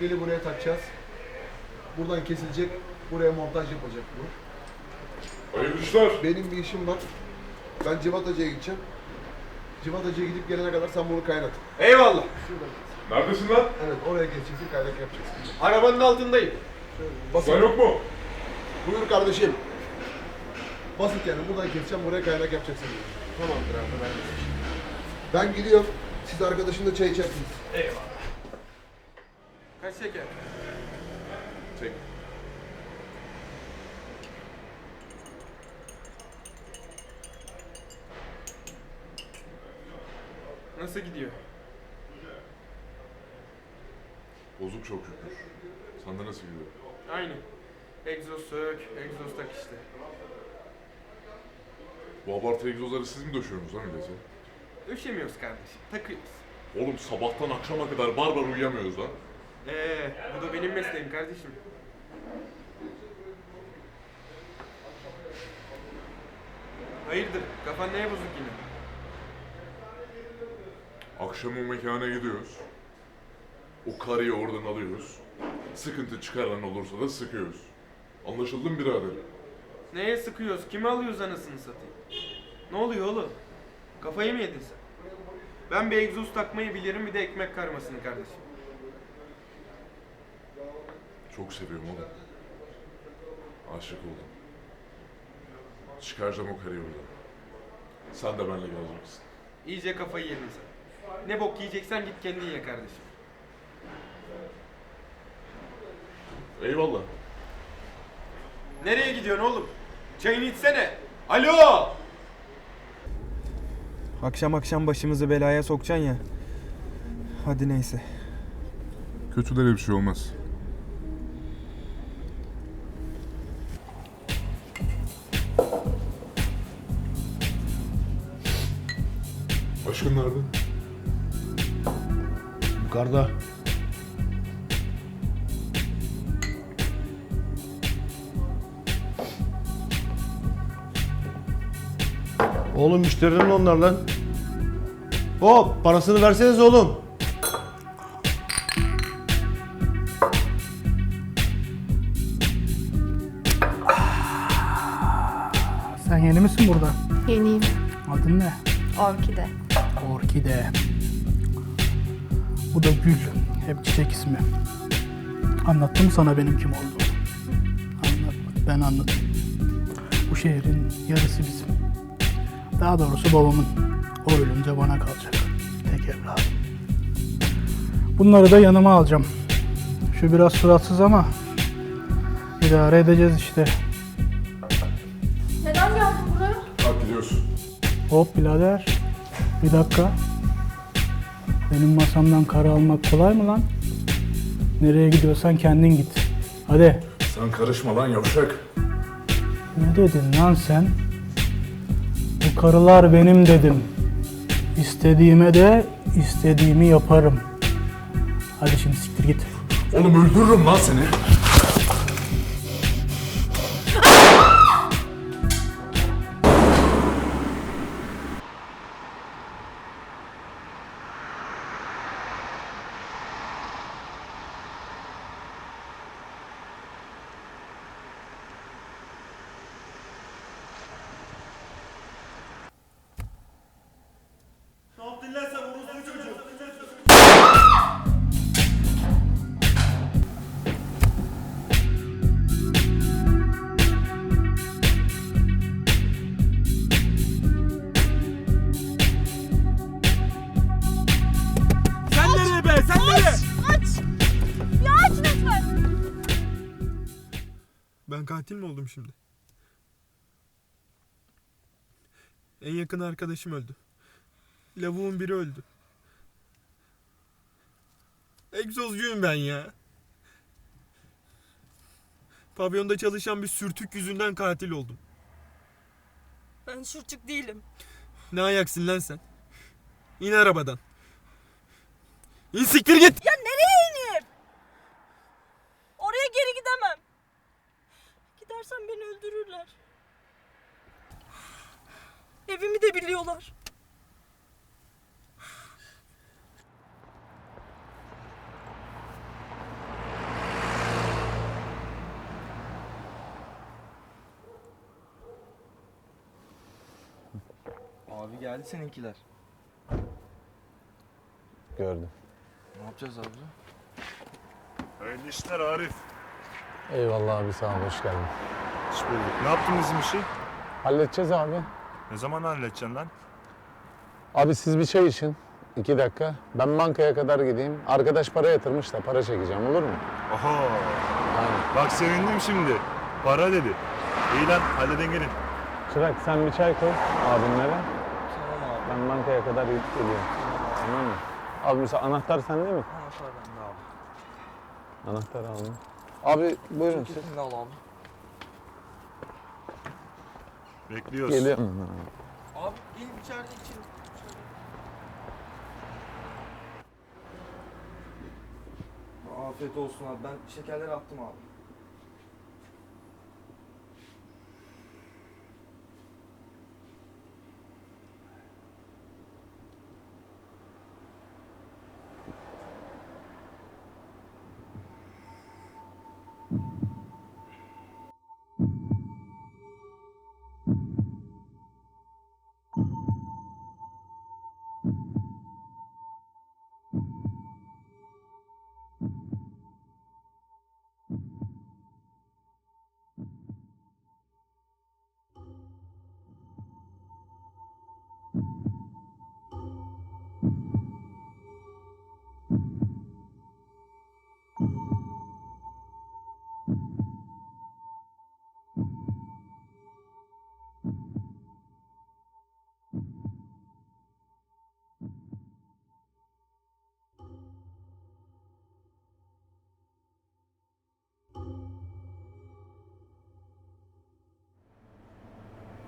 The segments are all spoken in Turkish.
Geli buraya takacağız. Buradan kesilecek. Buraya montaj yapacak bu. Hayırlı işler. Benim bir işim var. Ben Civatacı'ya gideceğim. Civatacı'ya gidip gelene kadar sen bunu kaynat. Eyvallah. Şurada. Neredesin lan? Evet oraya geçeceksin kaynak yapacaksın. Arabanın altındayım. Basit. Sen yok mu? Buyur kardeşim. Basit yani buradan keseceğim buraya kaynak yapacaksın. Tamamdır abi ben de. Ben gidiyorum. Siz arkadaşınla çay içersiniz. Eyvallah. Kaç şeker? Çek. Nasıl gidiyor? Bozuk çok şükür. Sende nasıl gidiyor? Aynı. Egzoz sök, egzoz tak işte. Bu abartı egzozları siz mi döşüyorsunuz lan millete? Üşemiyoruz kardeşim, takıyoruz. Oğlum sabahtan akşama kadar bar bar uyuyamıyoruz lan. Ee, bu da benim mesleğim kardeşim. Hayırdır, kafan neye bozuk yine? Akşam o mekana gidiyoruz. O karıyı oradan alıyoruz. Sıkıntı çıkaran olursa da sıkıyoruz. Anlaşıldı mı birader? Neye sıkıyoruz, kime alıyoruz anasını satayım? Ne oluyor oğlum? Kafayı mı yedin sen? Ben bir egzoz takmayı bilirim bir de ekmek karmasını kardeşim. Çok seviyorum oğlum. Aşık oldum. Çıkaracağım o karıyı oradan. Sen de benimle geleceksin. İyice kafayı yedin sen. Ne bok yiyeceksen git kendin ye kardeşim. Eyvallah. Nereye gidiyorsun oğlum? Çayını içsene. Alo! Akşam akşam başımızı belaya sokacaksın ya. Hadi neyse. Kötülere bir şey olmaz. Nerede? Yukarıda. Oğlum müşterilerin onlar lan. Hop parasını verseniz oğlum. Sen yeni misin burada? Yeniyim. Adın ne? Orkide. Orkide. Bu da Gül. Hep çiçek ismi. Anlattım sana benim kim olduğumu. Anlatmadım. Ben anladım. Bu şehrin yarısı bizim. Daha doğrusu babamın. O ölünce bana kalacak. Tek evladım. Bunları da yanıma alacağım. Şu biraz suratsız ama idare edeceğiz işte. Neden geldin buraya? Kalk gidiyorsun. Hop birader. Bir dakika. Benim masamdan kara almak kolay mı lan? Nereye gidiyorsan kendin git. Hadi. Sen karışma lan yavşak. Ne dedin lan sen? Bu karılar benim dedim. İstediğime de istediğimi yaparım. Hadi şimdi siktir git. Oğlum öldürürüm lan seni. Ben katil mi oldum şimdi? En yakın arkadaşım öldü. Lavuğun biri öldü. Egzozcuyum ben ya. Pavyonda çalışan bir sürtük yüzünden katil oldum. Ben sürtük değilim. Ne ayaksın lan sen? İn arabadan. İn siktir git. Ya Abi geldi seninkiler. Gördüm. Ne yapacağız abi? Hayırlı işler Arif. Eyvallah abi sağ ol hoş geldin. Hoş bulduk. Ne yaptın bizim işi? Halledeceğiz abi. Ne zaman halledeceksin lan? Abi siz bir çay için. iki dakika. Ben bankaya kadar gideyim. Arkadaş para yatırmış da para çekeceğim olur mu? Oho. Aynen. Bak sevindim şimdi. Para dedi. İyi lan halledin gelin. Çırak sen bir çay koy abimlere. Abi. Ben bankaya kadar gidip geliyorum. Tamam mı? Abi mesela anahtar sende mi? Anahtar bende abi. Anahtarı aldım. Abi buyurun siz. De al abi. Bekliyoruz. Geliyorum. Abi gel içeride için. Afiyet olsun abi. Ben şekerleri attım abi.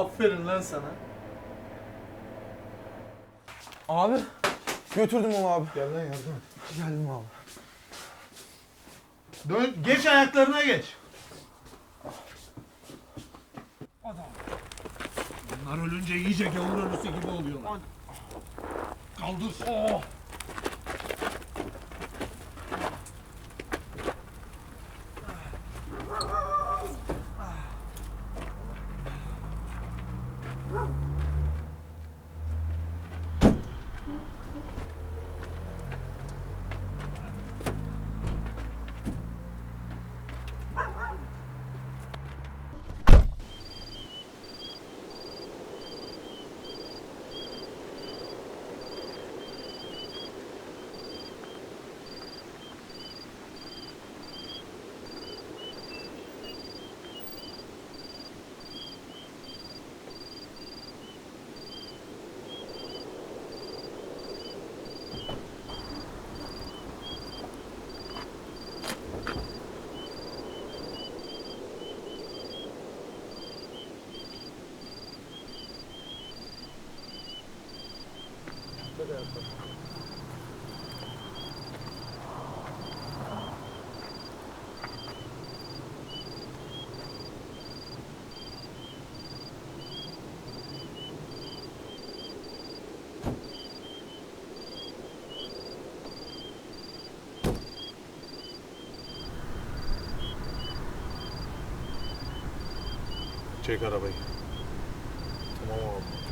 Aferin lan sana. Abi götürdüm onu abi. Gel lan yardım. Geldim abi. Dön, geç ayaklarına geç. Bunlar ölünce iyice gavur ölüsü gibi oluyorlar. Kaldır. Çek arabayı. Tamam abi.